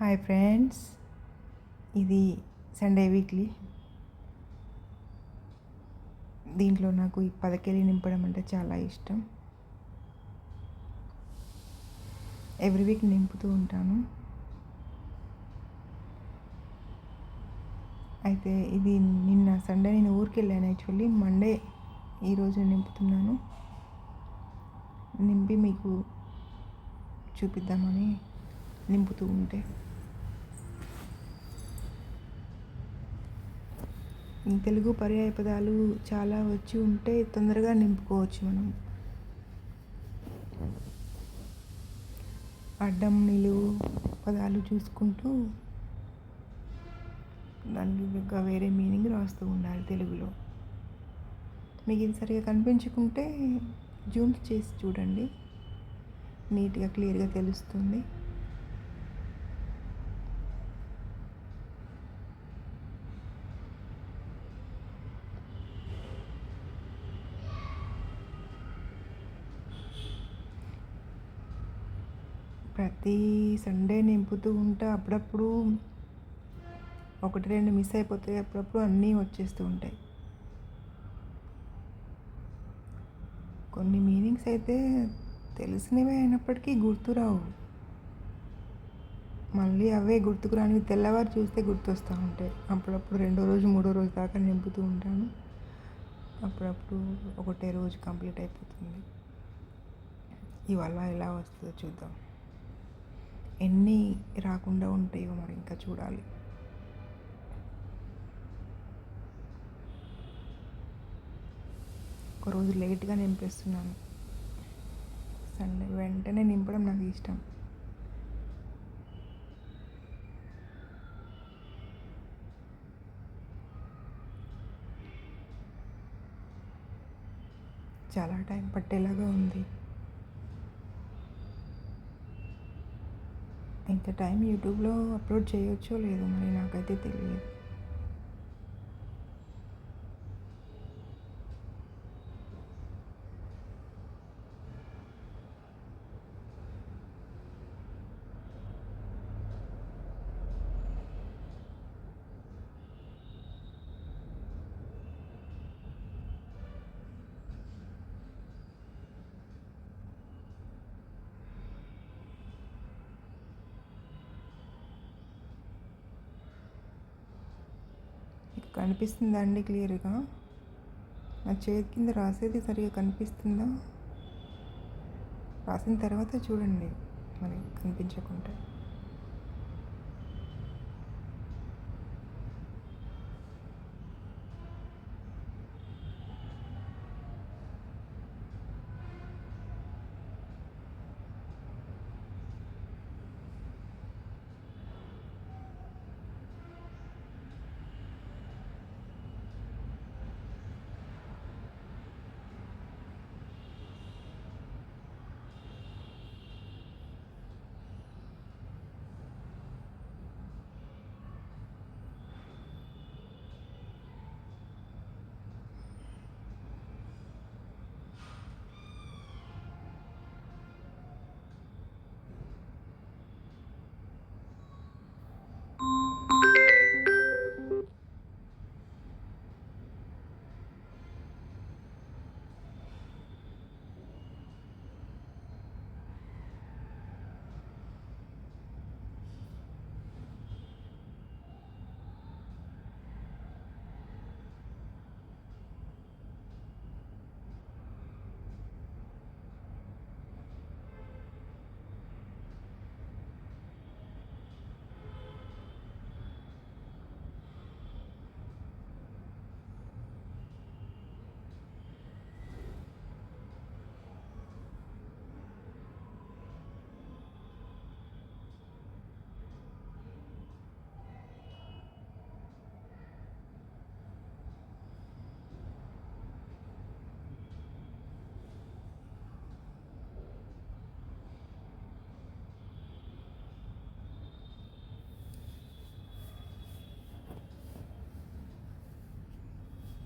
Hi friends ఇది Sunday weekly. దీంట్లో నాకు ఈ పదకెళ్ళి నింపడం అంటే చాలా ఇష్టం. ఎవ్రీ వీక్ నింపుతూ ఉంటాను. అయితే ఇది నిన్న సండే నేను ఊరికి వెళ్ళాను యాక్చువల్లీ. మండే ఈరోజు నింపుతున్నాను. నింపి మీకు చూపిద్దామని నింపుతూ ఉంటే. తెలుగు పర్యాయ పదాలు చాలా వచ్చి ఉంటే తొందరగా నింపుకోవచ్చు మనం. అడ్డం నిలువు పదాలు చూసుకుంటూ దానికి ఇంకా వేరే మీనింగ్ రాస్తూ ఉండాలి తెలుగులో. మీకు ఇది సరిగా కనిపించుకుంటే జూమ్ చేసి చూడండి. నీట్గా క్లియర్గా తెలుస్తుంది. ప్రతి సండే నింపుతూ ఉంటా అప్పుడప్పుడు ఒకటి రెండు మిస్ అయిపోతాయి. అప్పుడప్పుడు అన్నీ వచ్చేస్తూ ఉంటాయి. కొన్ని మీనింగ్స్ అయితే తెలిసినవే అయినప్పటికీ గుర్తురావు మళ్ళీ అవే గుర్తుకురానివి తెల్లవారు చూస్తే గుర్తొస్తూ ఉంటాయి. అప్పుడప్పుడు రెండో రోజు మూడో రోజు దాకా నింపుతూ ఉంటాను. అప్పుడప్పుడు ఒకటే రోజు కంప్లీట్ అయిపోతుంది. ఇవాళ ఎలా వస్తుందో చూద్దాం. ఎన్ని రాకుండా ఉంటాయో మరి ఇంకా చూడాలి. ఒకరోజు లేట్గా నింపేస్తున్నాను. సండే వెంటనే నింపడం నాకు ఇష్టం. చాలా టైం పట్టేలాగా ఉంది. ఇంత టైం యూట్యూబ్లో అప్లోడ్ చేయొచ్చో లేదో మరి నాకైతే తెలియదు. కనిపిస్తుందా అండి క్లియర్గా. నా చేతి కింద రాసేది సరిగా కనిపిస్తుందా? రాసిన తర్వాత చూడండి. మరి కనిపించకుండా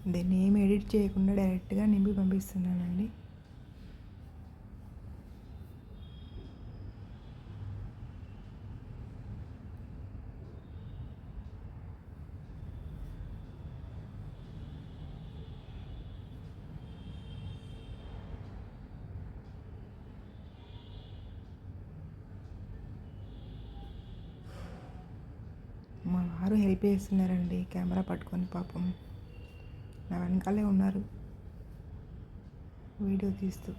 దీన్ని ఏమి ఎడిట్ చేయకుండా డైరెక్ట్గా నింపి పంపిస్తున్నానండి. మా వారు హెల్ప్ చేస్తున్నారండి కెమెరా పట్టుకొని పాపం. నా వెనకాలే ఉన్నారు. వీడియో తీస్తూ.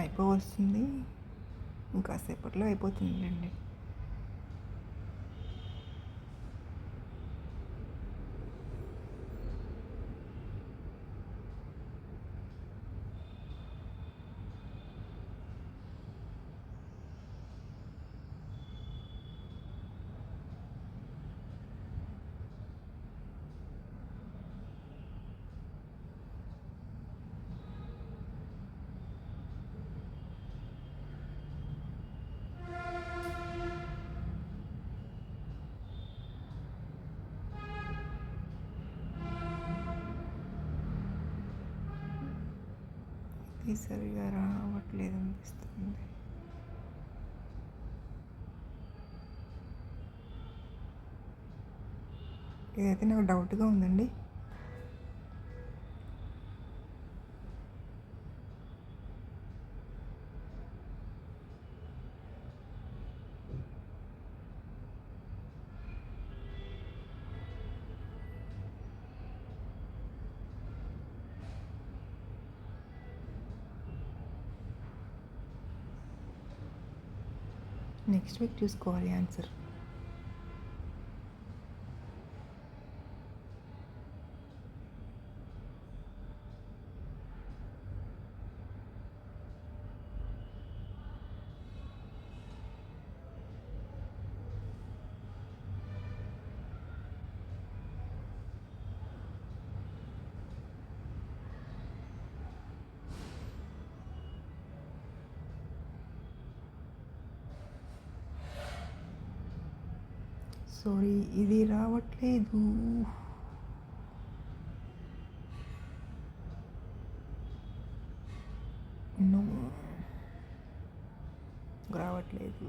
అయిపోవస్తుంది ఇంకా సేపట్లో అయిపోతుందిలేండి ఇది సరిగా రావట్లేదు అనిపిస్తుంది. ఇదైతే నాకు డౌట్గా ఉందండి. నెక్స్ట్ వీక్ చూసుకోవాలి ఆన్సర్. సారీ ఇది రావట్లేదు No. రావట్లేదు